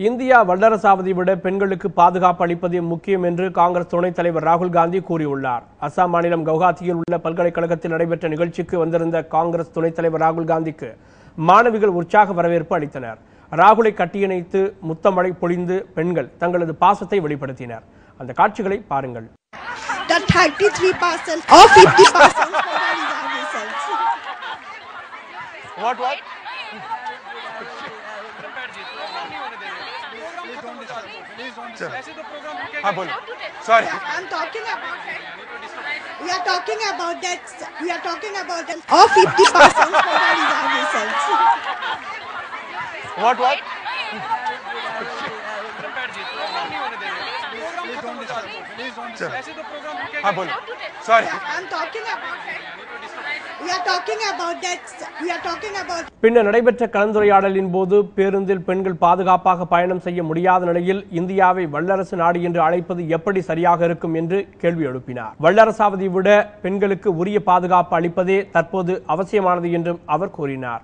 India வல்லரசாவதை விட பெண்களுக்கு பாதுகாப்பு அளிப்பது முக்கியம் என்று காங்கிரஸ் துணைத் தலைவர் ராகுல் காந்தி கூறியுள்ளார். அசாம் மாநிலம் கவுஹாத்தியில் உள்ள பல்கலைக்கழகத்தில் நடைபெற்ற நிகழ்ச்சிக்கு வந்திருந்த காங்கிரஸ் துணைத் தலைவர் ராகுல் காந்திக்கு மாணவிகள் உற்சாக வரவேற்பு அளித்தனர். ராகுலை கட்டியணைத்து முத்தமழை பொழிந்து பெண்கள் தங்களது பாசத்தை வெளிப்படுத்தினர். அந்த காட்சிகளை பாருங்கள். What, what? हाँ बोलो sorry I'm talking about we are talking about that we are talking about that or 50% for the results. what what हाँ बोलो sorry I'm talking about we பின்னர் நடைபெற்ற கலந்துரையாடலின் போது பேருந்தில் பெண்கள் பாதுகாப்பாக பயணம் செய்ய முடியாத நிலையில் இந்தியாவை வல்லரசு நாடு என்று அழைப்பது எப்படி சரியாக இருக்கும் என்று கேள்வி எழுப்பினார். வல்லரசாவதை விட பெண்களுக்கு உரிய பாதுகாப்பு அளிப்பதே தற்போது அவசியமானது என்றும் அவர் கூறினார்.